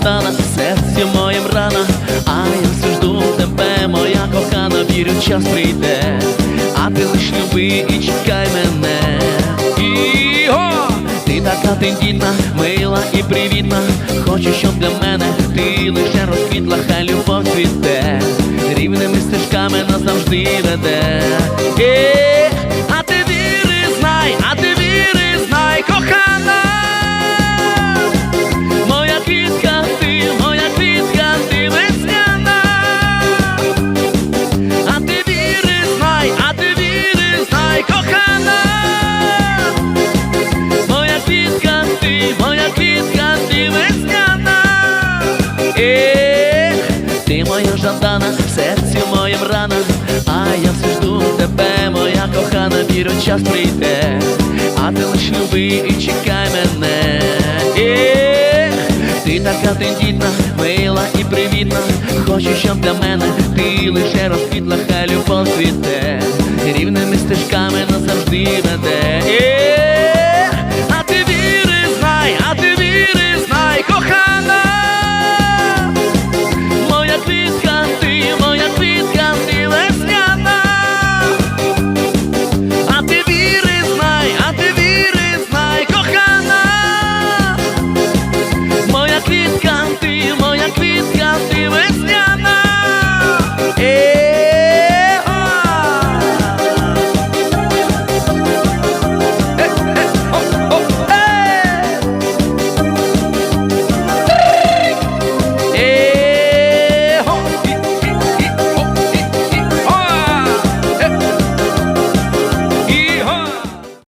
стала серці моєм рана, а я все жду тебе, моя кохана, вірю, час прийде, а ти лиш люби і чекай мене. Іго! Ти така тендітна, мила і привітна. Хочу, щоб для мене ти лише розквітла, хай любов цвіте. Ти моя жадана, серці моєм рана, а я все жду тебе, моя кохана, вірю, час прийде, а ти лиш люби і чекай мене. Ти така тендітна, мила і привітна. Хочу, щоб для мене ти лише розквітла, хай любов цвіте,